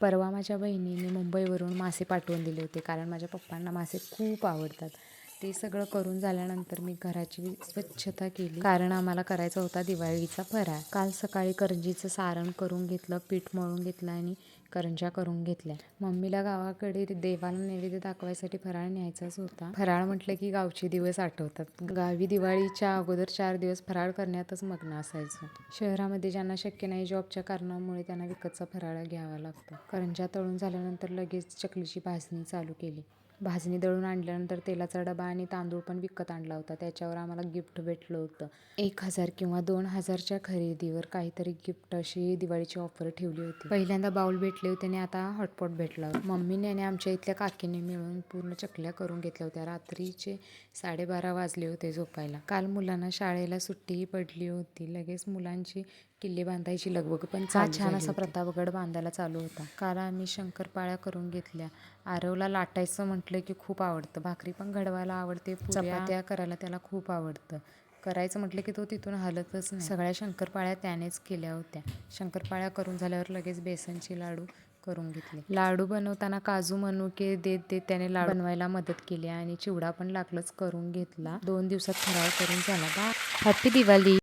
परवा माझ्या बहिणीने मुंबईवरून मासे पाठवून दिले होते. कारण माझ्या पप्पांना मासे खूप आवडतात. ते सगळं करून झाल्यानंतर मी घराची स्वच्छता केली. कारण आम्हाला करायचा होता दिवाळीचा फराळ. काल सकाळी करंजीचं सारण करून घेतलं पीठ मळून घेतलं आणि करंज्या करून घेतल्या. मम्मीला गावाकडे देवाला नैवेद्य दाखवायसाठी फराळ न्यायचाच होता. फराळ म्हटलं की गावचे दिवस आठवतात. गावी दिवाळीच्या अगोदर चार दिवस फराळ करण्यातच मग्न असायचं. शहरामध्ये ज्यांना शक्य नाही जॉबच्या कारणामुळे त्यांना विकतचा फराळ घ्यावा लागतो. करंजा तळून झाल्यानंतर लगेच चकलीची भाजणी चालू केली. भाजणी दळून आणल्यानंतर तेलाचा डबा आणि तांदूळ पण विकत आणला होता. त्याच्यावर आम्हाला गिफ्ट भेटलं होतं. एक हजार किंवा दोन हजारच्या खरेदीवर काहीतरी गिफ्ट अशी दिवाळीची ऑफर ठेवली होती. पहिल्यांदा बाउल भेटले होते आणि आता हॉटपॉट भेटला होता. मम्मीने आणि आमच्या इथल्या काकीने मिळून पूर्ण चकल्या करून घेतल्या होत्या. रात्रीचे साडेबारा वाजले होते झोपायला. काल मुलांना शाळेला सुट्टीही पडली होती. लगेच मुलांची किल्ले बांधायची लगबग पण हा छान असा प्रतापगड बांधायला चालू होता. काल आम्ही शंकरपाळ्या करून घेतल्या. आरवला लाटायचं म्हटलं की खूप आवडतं. भाकरी पण घडवायला आवडते चपात्या करायला त्याला खूप आवडतं. करायचं म्हटलं की तो तिथून हलतच नाही. सगळ्या शंकरपाळ्या त्यानेच केल्या होत्या. शंकरपाळ्या करून झाल्यावर लगेच बेसनचे लाडू करून घेतले. लाडू बनवताना काजू मनुके देत देत त्याने लाडू बनवायला मदत केली आणि चिवडा पण लागलंच करून घेतला. दोन दिवसात फराळ करून झाला. बा हॅपी दिवाळी